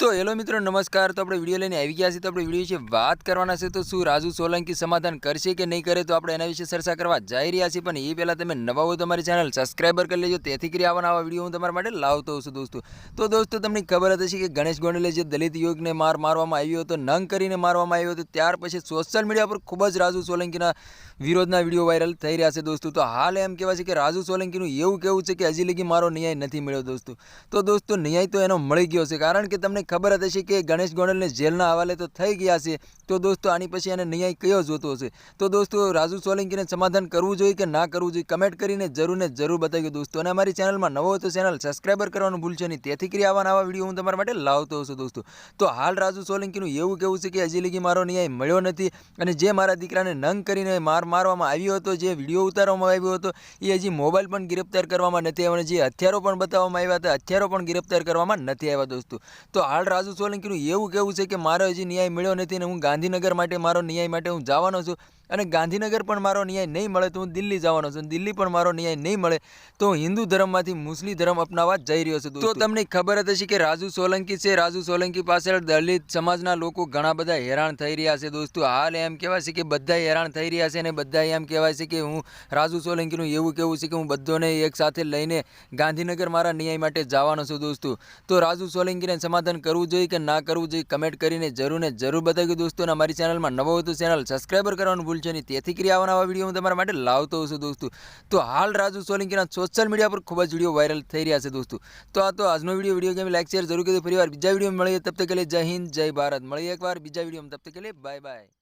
તો હેલો મિત્રો, નમસ્કાર. તો આપણે વીડિયો લઈને આવી ગયા છીએ. તો આપણે વીડિયો વિશે વાત કરવાના છે. તો શું રાજુ સોલંકી સમાધાન કરશે કે નહીં કરે તો આપણે એના વિશે ચર્ચા કરવા જઈ રહ્યા છીએ. પણ એ પહેલાં તમે નવા હોય તમારી ચેનલ સબસ્ક્રાઈબર કરી લેજો. તેથી કરી આવવાના આવા વીડિયો હું તમારા માટે લાવતો છું દોસ્તો. તો દોસ્તો, તમને ખબર હતી કે ગણેશ ગોંડલે જે દલિત યોગને માર મારવામાં આવ્યો હતો, નંગ કરીને મારવામાં આવ્યો હતો, ત્યાર પછી સોશિયલ મીડિયા પર ખૂબ જ રાજુ સોલંકીના વિરોધના વીડિયો વાયરલ થઈ રહ્યા છે દોસ્તો. તો હાલ એમ કહેવાય છે કે રાજુ સોલંકીનું એવું કહેવું છે કે હજી લગી મારો ન્યાય નથી મળ્યો દોસ્તો. તો દોસ્તો, ન્યાય તો એનો મળી ગયો છે. કારણ કે તમને ખબર જ હશે કે ગણેશ ગોંડલને જેલના હવાલે તો થઈ ગયા છે. તો દોસ્તો, આની પછી એને ન્યાય કયો જોતો હશે? તો દોસ્તો, રાજુ સોલંકીને સમાધાન કરવું જોઈએ કે ના કરવું જોઈએ? કમેન્ટ કરીને જરૂર ને જરૂર બતાવ્યું દોસ્તો. અને અમારી ચેનલમાં નવો તો ચેનલ સબસ્ક્રાઈબર કરવાનું ભૂલશે નહીં. તેથી કરી આવા આવા વીડિયો હું તમારા માટે લાવતો હશું દોસ્તો. તો હાલ રાજુ સોલંકીનું એવું કેવું છે કે હજી લગી મારો ન્યાય મળ્યો નથી અને જે મારા દીકરાને નંગ કરીને માર મારવામાં આવ્યો હતો, જે વીડિયો ઉતારવામાં આવ્યો હતો, એ હજી મોબાઈલ પણ ગિરફ્તાર કરવામાં નથી આવ્યો અને જે હથિયારો પણ બતાવવામાં આવ્યા હતા, હથિયારો પણ ગિરફ્તાર કરવામાં નથી આવ્યા દોસ્તો. તો હાલ રાજુ સોલંકીનું એવું કેવું છે કે મારો હજી ન્યાય મળ્યો નથી અને હું ગાંધીનગર માટે મારો ન્યાય માટે હું જવાનો છું. અને ગાંધીનગર પણ મારો ન્યાય નહીં મળે તો હું દિલ્હી જવાનો છું. દિલ્હી પણ મારો ન્યાય નહીં મળે તો હિન્દુ ધર્મમાંથી મુસ્લિમ ધર્મ અપનાવવા જઈ રહ્યો છું તો તમને ખબર જ હશે કે રાજુ સોલંકી છે. રાજુ સોલંકી પાછળ દલિત સમાજના લોકો ઘણા બધા હેરાન થઈ રહ્યા છે દોસ્તો. હાલ એમ કહેવાય છે કે બધા હેરાન થઈ રહ્યા છે અને બધા એમ કહેવાય છે કે હું રાજુ સોલંકીનું એવું કેવું છે કે હું બધોને એક સાથે લઈને ગાંધીનગર મારા ન્યાય માટે જવાનો છું દોસ્તો. તો રાજુ સોલંકીને સમાધાન કરવું જોઈએ કે ના કરવું જોઈએ? કમેન્ટ કરીને જરૂર ને જરૂર બતાવ્યું દોસ્તો અને અમારી ચેનલમાં નવો હોય ચેનલ સબસ્ક્રાઈબર કરવાનું ભૂલશો નહીં તેથી કરી આવવાના આવા વીડિયો હું તમારા માટે લાવતો હોઉં છું દોસ્તો. તો હાલ રાજુ સોલંકીના સોશિયલ મીડિયા પર ખૂબ જ વીડિયો વાયરલ થઈ રહ્યા છે દોસ્તો. તો આ તો આજનો video video game like share જરૂર કરી ફરી વાર બીજા વીડિયો મળીએ. તબ તક કે જય હિન્દ, જય ભારત. મળીએ એકવાર બીજા વીડિયો તબ તક બાય બાય